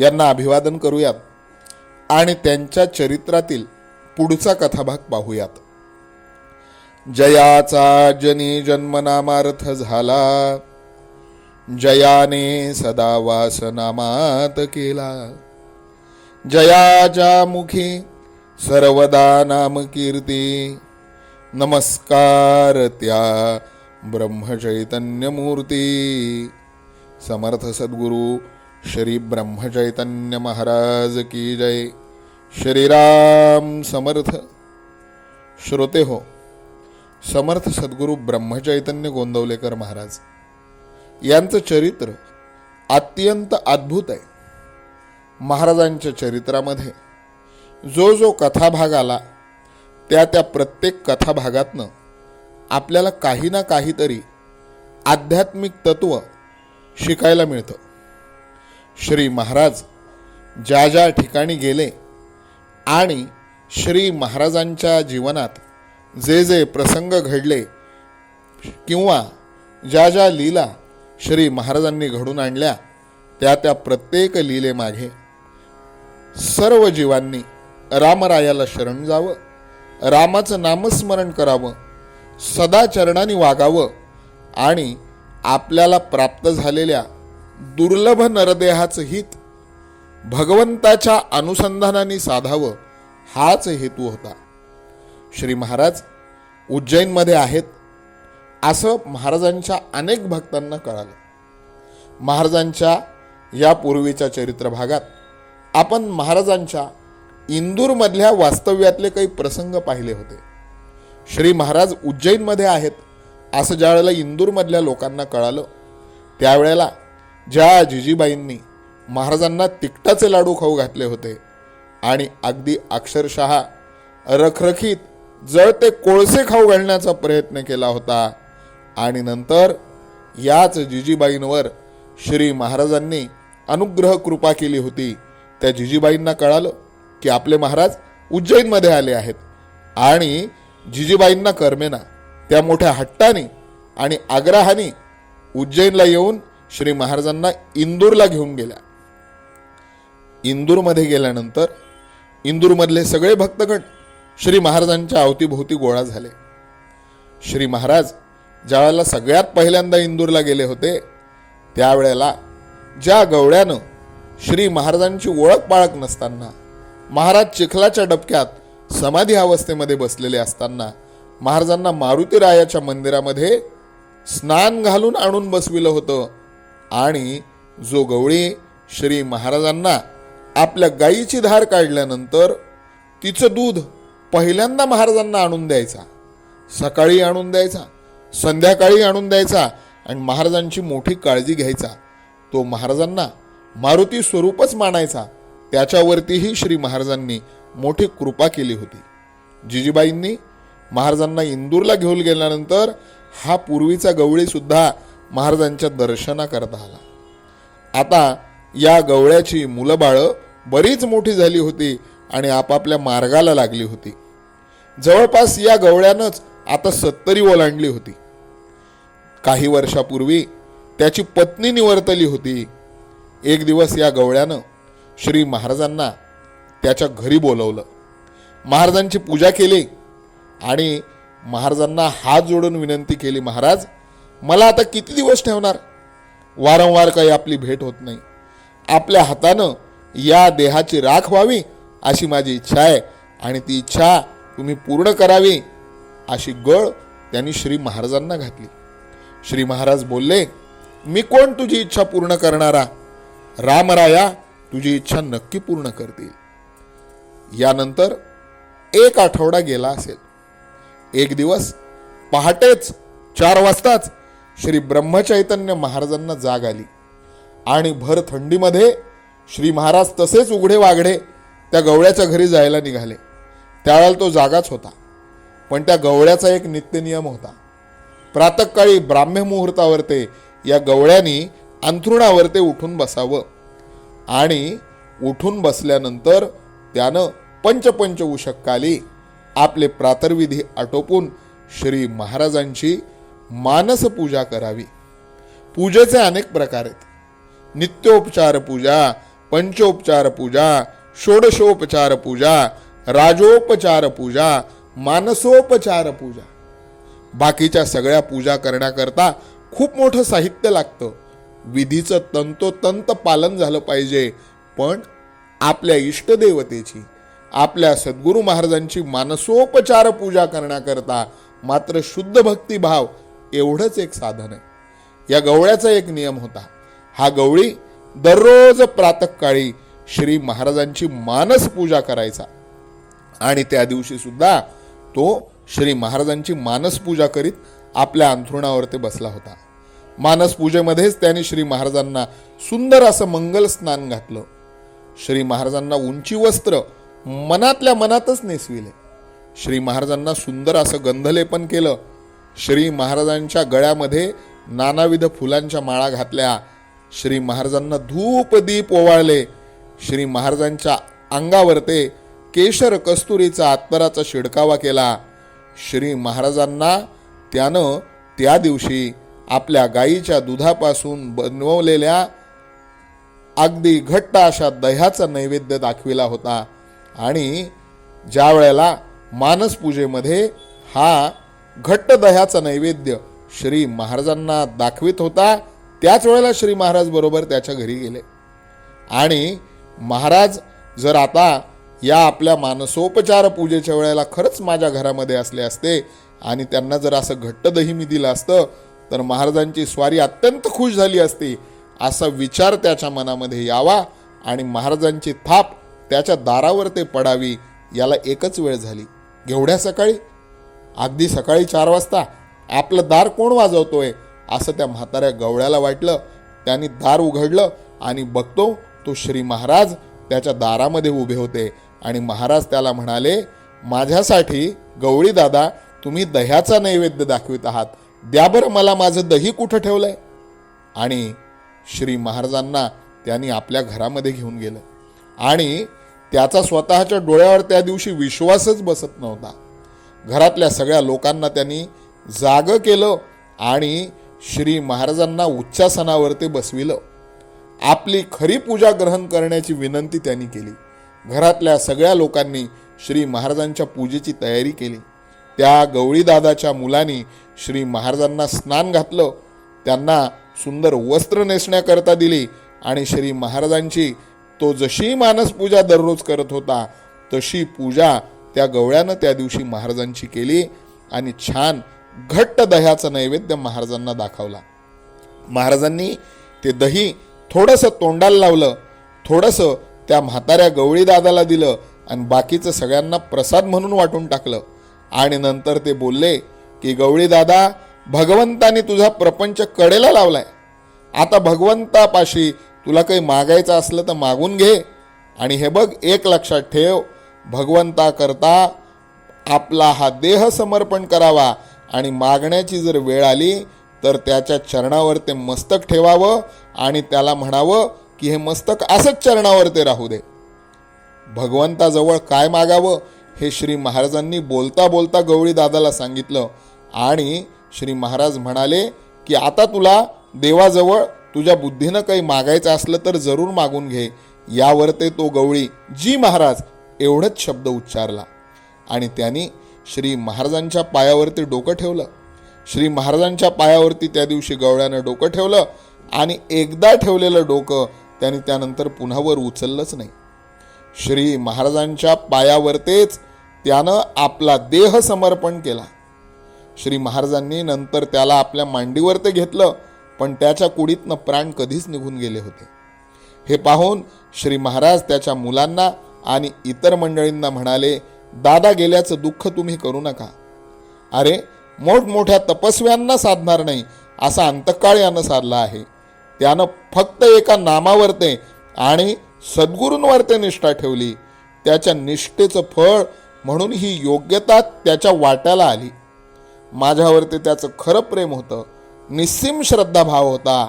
यांना अभिवादन करूयात आणि त्यांच्या चरित्रातील पुढचा कथाभाग पाहूयात. जयाचा जनी जन्मनामार्थ झाला. जयाने सदा वासनामात केला. जयाच्या मुखी सर्वदा नाम कीर्ती. नमस्कार त्या ब्रह्मचैतन्यमूर्ती समर्थ सद्गुरू श्री ब्रह्मचैतन्य महाराज की जय। श्रीराम समर्थ। श्रोते हो समर्थ सद्गुरू ब्रह्मचैतन्य गोंदवलेकर महाराज यांचं चरित्र अत्यंत अद्भुत आहे. महाराजांच्या चरित्रामध्ये जो जो कथाभाग आला त्या त्या प्रत्येक कथाभागातनं आपल्याला काही ना काहीतरी आध्यात्मिक तत्व शिकायला मिळतं. श्री महाराज ज्या ज्या ठिकाणी गेले आणि श्री महाराजांच्या जीवनात जे जे प्रसंग घडले किंवा ज्या ज्या लीला श्री महाराजांनी घडून आणल्या त्या त्या प्रत्येक लीलेमागे सर्व जीवांनी रामरायाला शरण जावं रामाचं नामस्मरण करावं सदाचरणाने वागावं आणि आपल्याला प्राप्त झालेल्या दुर्लभ नरदेहाचं हित भगवंताच्या अनुसंधानाने साधावं हाच हेतू होता. श्री महाराज उज्जैनमध्ये आहेत असं महाराजांच्या अनेक भक्तांना कळालं. महाराजांच्या या पूर्वीच्या चरित्र भागात आपण महाराजांच्या इंदूरमधल्या वास्तव्यातले काही प्रसंग पाहिले होते. श्री महाराज उज्जैनमध्ये आहेत असं ज्यावेळेला इंदूरमधल्या लोकांना कळालं त्यावेळेला ज्या जिजीबाईंनी महाराजांना तिकटाचे लाडू खाऊ घातले होते आणि अगदी अक्षरशः रखरखीत जळते कोळसे खाऊ घालण्याचा प्रयत्न केला होता आणि नंतर याच जिजीबाईंवर श्री महाराजांनी अनुग्रह कृपा केली होती. त्या जिजीबाईंना कळालं की आपले महाराज उज्जैनमध्ये आले आहेत आणि जिजीबाईंना करमेना त्या मोठ्या हट्टाने आणि आग्रहाने उज्जैनला येऊन श्री महाराजांना इंदूरला घेऊन गेल्या. इंदूरमध्ये गेल्यानंतर इंदूरमधले सगळे भक्तगण श्री महाराजांच्या अवतीभोवती गोळा झाले. श्री महाराज ज्यावेळेला सगळ्यात पहिल्यांदा इंदूरला गेले होते त्यावेळेला ज्या गवळ्यानं श्री महाराजांची ओळख पाळख नसताना महाराज चिखलाच्या डबक्यात समाधी अवस्थेमध्ये बसलेले असताना महाराजांना मारुतीरायाच्या मंदिरामध्ये स्नान घालून आणून बसविलं होतं. आणि जो गवळी श्री महाराजांना आपल्या गायीची धार काढल्यानंतर तिचं दूध पहिल्यांदा महाराजांना आणून द्यायचा. सकाळी आणून द्यायचा संध्याकाळी आणून द्यायचा आणि महाराजांची मोठी काळजी घ्यायचा. तो महाराजांना मारुती स्वरूपच मानायचा. त्याच्यावरतीही श्री महाराजांनी मोठी कृपा केली होती. जिजीबाईंनी महाराजांना इंदूरला घेऊन गेल्यानंतर हा पूर्वीचा गवळीसुद्धा महाराजांच्या दर्शनाकरता आला. आता या गवळ्याची मुलं बाळं बरीच मोठी झाली होती आणि आपापल्या मार्गाला लागली होती. जवळपास या गवळ्यानंच आता सत्तरी ओलांडली होती. काही वर्षापूर्वी त्याची पत्नी निवर्तली होती. एक दिवस या गवळ्यानं श्री महाराजांना त्याच्या घरी बोलवलं. महाराजांची पूजा केली आणि महाराजांना हात जोडून विनंती केली महाराज मला आता किती दिवस ठेवणार? वारंवार काही आपली भेट होत नाही. आपल्या हातानं या देहाची राख व्हावी अशी माझी इच्छा आहे आणि ती इच्छा तुम्ही पूर्ण करावी अशी गळ त्यांनी श्री महाराजांना घातली. श्री महाराज बोलले मी कोण तुझी इच्छा पूर्ण करणारा? रामराया तुझी इच्छा नक्की पूर्ण करतील. यानंतर एक आठवडा गेला असेल. एक दिवस पहाटेच चार वाजताच श्री ब्रह्मचैतन्य महाराजांना जाग आली. आणि भर थंडीमध्ये श्री महाराज तसेच उघडे वाघडे त्या गवळ्याच्या घरी जायला निघाले. त्यावेळेला तो जागाच होता. पण त्या गवळ्याचा एक नित्यनियम होता. प्रातकाळी ब्राह्म्य मुहूर्तावरते या गवळ्यानी अंथरुणावरते उठून बसावं. आणि उठून बसल्यानंतर त्यानं पंचपंच उशक्काली आपले प्रातर्विधी आटोपून श्री महाराजांची मानस पूजा करावी. पूजेचे अनेक प्रकार आहेत. नित्योपचार पूजा पंचोपचार पूजा षोडशोपचार पूजा राजोपचार पूजा मानसोपचार पूजा. बाकीच्या सगळ्या पूजा करण्याकरता खूप मोठं साहित्य लागतं. विधीचं तंतोतंत पालन झालं पाहिजे पण आपल्या इष्टदेवतेची आपल्या सद्गुरू महाराजांची मानसोपचार पूजा करण्याकरता मात्र शुद्ध भक्तिभाव एवढंच एक साधन आहे. या गवळ्याचा एक नियम होता. हा गवळी दररोज प्रातकाळी श्री महाराजांची मानस पूजा करायचा. आणि त्या दिवशी सुद्धा तो श्री महाराजांची मानस पूजा करीत आपल्या अंथरुणावर ते बसला होता. मानस पूजेमध्येच त्याने श्री महाराजांना सुंदर असं मंगल स्नान घातलं. श्री महाराजांना उंची वस्त्र मनातल्या मनातच नेसविले. श्री महाराजांना सुंदर असं गंधलेपन केलं. श्री महाराजांच्या गळ्यामध्ये नानाविध फुलांच्या माळा घातल्या. श्री महाराजांना धूप दीप ओवाळले. श्री महाराजांच्या अंगावर ते केशर कस्तुरीचा आत्मराचा शिडकावा केला. श्री महाराजांना त्यानं त्या दिवशी आपल्या गाईच्या दुधापासून बनवलेल्या अगदी घट्ट अशा दह्याचा नैवेद्य दाखविला होता. आणि ज्या वेळेला मानसपूजेमध्ये हा घट्ट दह्याचा नैवेद्य श्री महाराजांना दाखवित होता त्याच वेळेला श्री महाराज बरोबर त्याच्या घरी गेले. आणि महाराज जर आता या आपल्या मानसोपचार पूजेच्या वेळेला खरंच माझ्या घरामध्ये असले असते आणि त्यांना जर असं घट्ट दही मी दिलं असतं तर महाराजांची स्वारी अत्यंत खुश झाली असती असा विचार त्याच्या मनामध्ये यावा आणि महाराजांची थाप त्याच्या दारावर ते पडावी याला एकच वेळ झाली. घेवढ्या सकाळी अगदी सकाळी चार वाजता आपलं दार कोण वाजवतोय? असं त्या म्हाताऱ्या गवळ्याला वाटलं. त्यांनी दार उघडलं आणि बघतो तो श्री महाराज त्याच्या दारामध्ये उभे होते. आणि महाराज त्याला म्हणाले माझ्यासाठी गवळी दादा तुम्ही दह्याचा नैवेद्य दाखवित आहात. द्या बरं मला माझं दही कुठं ठेवलंय? आणि श्री महाराजांना त्यांनी आपल्या घरामध्ये घेऊन गेलं. आणि त्याचा स्वतःच्या डोळ्यावर त्या दिवशी विश्वासच बसत नव्हता. घरातल्या सगळ्या लोकांना त्यांनी जाग केलं आणि श्री महाराजांना उच्चासनावरती बसविलं. आपली खरी पूजा ग्रहण करण्याची विनंती त्यांनी केली. घरातल्या सगळ्या लोकांनी श्री महाराजांच्या पूजेची तयारी केली. त्या गवळीदादाच्या मुलांनी श्री महाराजांना स्नान घातलं. त्यांना सुंदर वस्त्र नेसण्याकरता दिली आणि श्री महाराजांची तो जशी मानस पूजा दररोज करत होता तशी पूजा त्या गवळ्यानं त्या दिवशी महाराजांची केली आणि छान घट्ट दह्याचा नैवेद्य महाराजांना दाखवला. महाराजांनी ते दही थोडंसं तोंडाला लावलं थोडंसं त्या म्हाताऱ्या गवळी दादाला दिलं आणि बाकीचं सगळ्यांना प्रसाद म्हणून वाटून टाकलं. आणि नंतर ते बोलले की गवळी दादा भगवंतानी तुझा प्रपंच कडेला लावलाय. आता भगवंतापाशी तुला काही मागायचं असलं तर मागून घे आणि हे बघ एक लक्षात ठेव भगवंताकरता आपला हा देह समर्पण करावा आणि मागण्याची जर वेळ आली तर त्याच्या चरणावर ते मस्तक ठेवावं आणि त्याला म्हणावं की हे मस्तक असंच चरणावर ते राहू दे. भगवंताजवळ काय मागावं हे श्री महाराजांनी बोलता बोलता गवळी दादाला सांगितलं आणि श्री महाराज म्हणाले की आता तुला देवाजवळ तुझ्या बुद्धीनं काही मागायचं असलं तर जरूर मागून घे. यावर ते तो गवळी जी महाराज एवढंच शब्द उच्चारला आणि त्यांनी श्री महाराजांच्या पायावरती डोकं ठेवलं. श्री महाराजांच्या पायावरती त्या दिवशी गवळ्यानं डोकं ठेवलं आणि एकदा ठेवलेलं डोकं त्यांनी त्यानंतर पुन्हा वर उचललंच नाही. श्री महाराजांच्या पायावरतेच त्यानं आपला देह समर्पण केला. श्री महाराजांनी नंतर त्याला आपल्या मांडीवर ते घेतलं पण त्याच्या कुडीतनं प्राण कधीच निघून गेले होते. हे पाहून श्री महाराज त्याच्या मुलांना आणि इतर मंडळींना म्हणाले दादा गेल्याचं दुःख तुम्ही करू नका. अरे मोठमोठ्या तपस्व्यांना साधणार नाही असा अंतकाळ यानं साधला आहे. त्यानं फक्त एका नामावरते आणि सद्गुरूंवर ते निष्ठा ठेवली. त्याच्या निष्ठेचं फळ म्हणून ही योग्यता त्याच्या वाट्याला आली. माझ्यावरती त्याचं खरं प्रेम होतं. निस्सीम श्रद्धाभाव होता.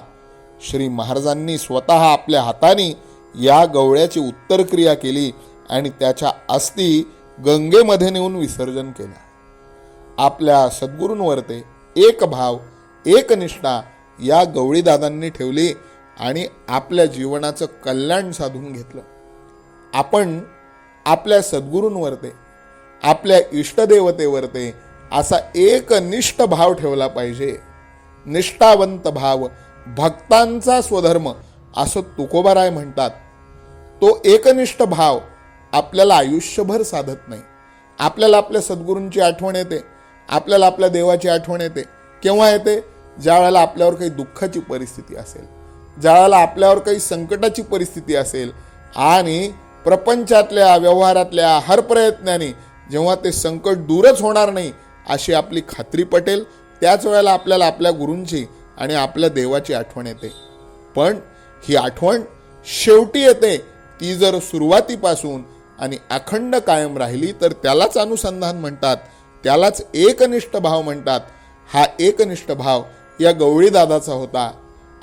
श्री महाराजांनी स्वतः आपल्या हाताने या गवळ्याची उत्तर क्रिया केली आणि त्याच्या अस्थी गंगेमध्ये नेऊन विसर्जन केलं. आपल्या सद्गुरूंवर ते एक भाव एक निष्ठा या गवळीदादांनी ठेवली आणि आपल्या जीवनाचं कल्याण साधून घेतलं. आपण आपल्या सद्गुरूंवरते आपल्या इष्टदेवतेवरते असा एकनिष्ठ भाव ठेवला पाहिजे. निष्ठावंत भाव भक्तांचा स्वधर्म असं तुकोबाराय म्हणतात. तो एकनिष्ठ भाव आपल्याला आयुष्यभर साधत नाही. आपल्याला आपल्या सद्गुरूंची आठवण येते. आपल्याला आपल्या देवाची आठवण येते. केव्हा येते? ज्या वेळेला आपल्यावर काही दुःखाची परिस्थिती असेल. ज्या वेळेला आपल्यावर काही संकटाची परिस्थिती असेल. आणि प्रपंचातल्या व्यवहारातल्या हर प्रयत्नाने जेव्हा ते संकट दूरच होणार नाही अशी आपली खात्री पटेल त्याच वेळेला आपल्याला आपल्या गुरूंची आणि आपल्या देवाची आठवण येते. पण ही आठवण शेवटी येते. ती जर सुरुवातीपासून आणि अखंड कायम राहिली तर त्यालाच अनुसंधान म्हणतात. त्यालाच एकनिष्ठ भाव म्हणतात. हा एकनिष्ठ भाव या गवळी दादाचा होता.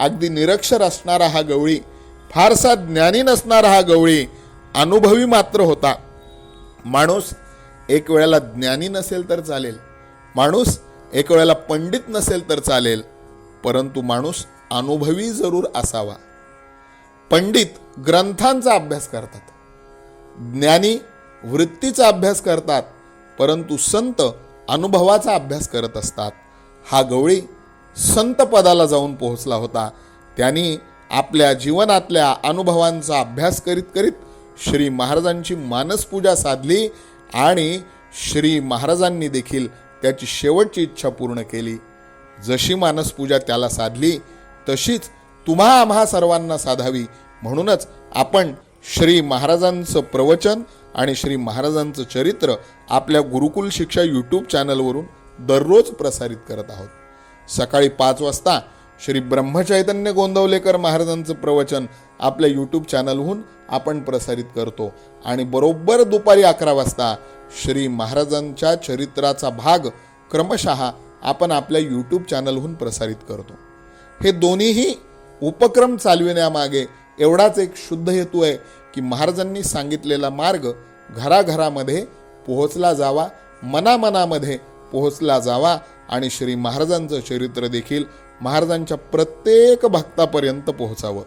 अगदी निरक्षर असणारा हा गवळी फारसा ज्ञानी नसणारा हा गवळी अनुभवी मात्र होता. माणूस एक वेळेला ज्ञानी नसेल तर चालेल. माणूस एक वेळेला पंडित नसेल तर चालेल. परंतु माणूस अनुभवी जरूर असावा. पंडित ग्रंथांचा अभ्यास करतात. ज्ञानी वृत्तीचा अभ्यास करतात परंतु संत अनुभवाचा अभ्यास करत असतात. हा गवळी संत पदाला जाऊन पोहोचला होता. त्यांनी आपल्या जीवनातल्या अनुभवांचा अभ्यास करीत करीत श्री महाराजांची मानसपूजा साधली आणि श्री महाराजांनी देखील त्याची शेवटची इच्छा पूर्ण केली. जशी मानसपूजा त्याला साधली तशीच तुम्हा आम्हा सर्वांना साधावी. म्हणूनच आपण श्री महाराजांचं प्रवचन आणि श्री महाराजांचं चरित्र आपल्या गुरुकुल शिक्षा यूट्यूब चॅनलवरून दररोज प्रसारित करत आहोत. सकाळी पाच वाजता श्री ब्रह्मचैतन्य गोंदवलेकर महाराजांचं प्रवचन आपल्या यूट्यूब चॅनलहून आपण प्रसारित करतो. आणि बरोबर दुपारी अकरा वाजता श्री महाराजांच्या चरित्राचा भाग क्रमशः आपण आपल्या यूट्यूब चॅनलहून प्रसारित करतो. हे दोन्हीही उपक्रम चालविण्यामागे एवढाच एक शुद्ध हेतू आहे की महाराजांनी सांगितलेला मार्ग घराघरामध्ये पोहोचला जावा मनामनामध्ये पोहोचला जावा आणि श्री महाराजांचं चरित्र देखील महाराजांच्या प्रत्येक भक्तापर्यंत पोहोचावं.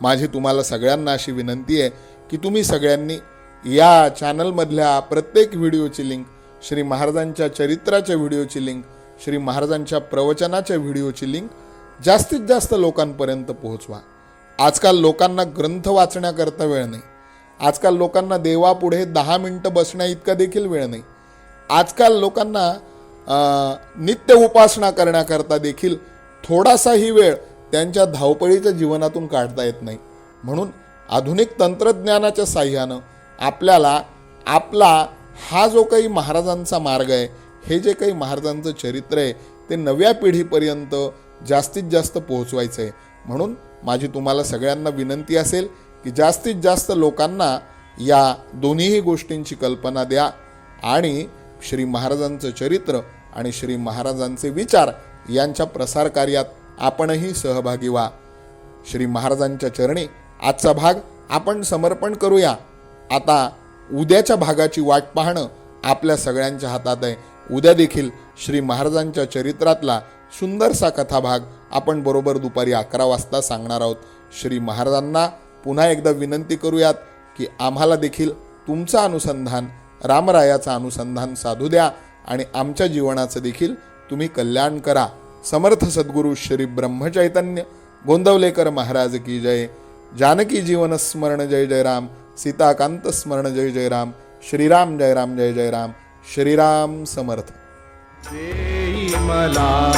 माझी तुम्हाला सगळ्यांना अशी विनंती आहे की तुम्ही सगळ्यांनी या चॅनलमधल्या प्रत्येक व्हिडिओची लिंक श्री महाराजांच्या चरित्राच्या व्हिडिओची लिंक श्री महाराजांच्या प्रवचनाच्या व्हिडिओची लिंक जास्तीत जास्त लोकांपर्यंत पोहोचवा. आजकाल लोकांना ग्रंथ वाचण्याकरता वेळ नाही. आजकाल लोकांना देवापुढे दहा मिनटं बसण्या इतका देखील वेळ नाही. आजकाल लोकांना नित्य उपासना करण्याकरता देखील थोडासाही वेळ त्यांच्या धावपळीच्या जीवनातून काढता येत नाही. म्हणून आधुनिक तंत्रज्ञानाच्या साह्यानं आपल्याला आपला हा जो काही महाराजांचा मार्ग आहे हे जे काही महाराजांचं चरित्र आहे ते नव्या पिढीपर्यंत जास्तीत जास्त पोहोचवायचं आहे म्हणून माझी तुम्हाला सगळ्यांना विनंती असेल की जास्तीत जास्त लोकांना या दोन्हीही गोष्टींची कल्पना द्या आणि श्री महाराजांचं चरित्र आणि श्री महाराजांचे विचार यांच्या प्रसार कार्यात आपणही सहभागी व्हा. श्री महाराजांच्या चरणी आजचा भाग आपण समर्पण करूया. आता उद्याच्या भागाची वाट पाहणं आपल्या सगळ्यांच्या हातात आहे. उद्या देखील श्री महाराजांच्या चरित्रातला सुंदरसा कथाभाग आपण बरोबर दुपारी अकरा वाजता सांगणार आहोत. श्री महाराजांना पुन्हा एकदा विनंती करूयात की आम्हाला देखील तुमचं अनुसंधान रामरायाचं अनुसंधान साधू द्या आणि आमच्या जीवनाचं देखील तुम्ही कल्याण करा. समर्थ सद्गुरू श्री ब्रह्मचैतन्य गोंदवलेकर महाराज की जय. जानकी जीवन स्मरण जय जय राम. सीताकांत स्मरण जय जय राम. श्रीराम जय राम जय जय राम. श्रीराम समर्थ. मला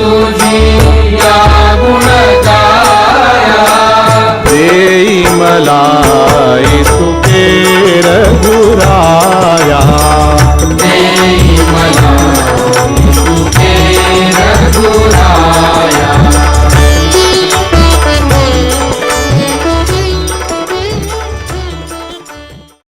तुझी या गुण देई मला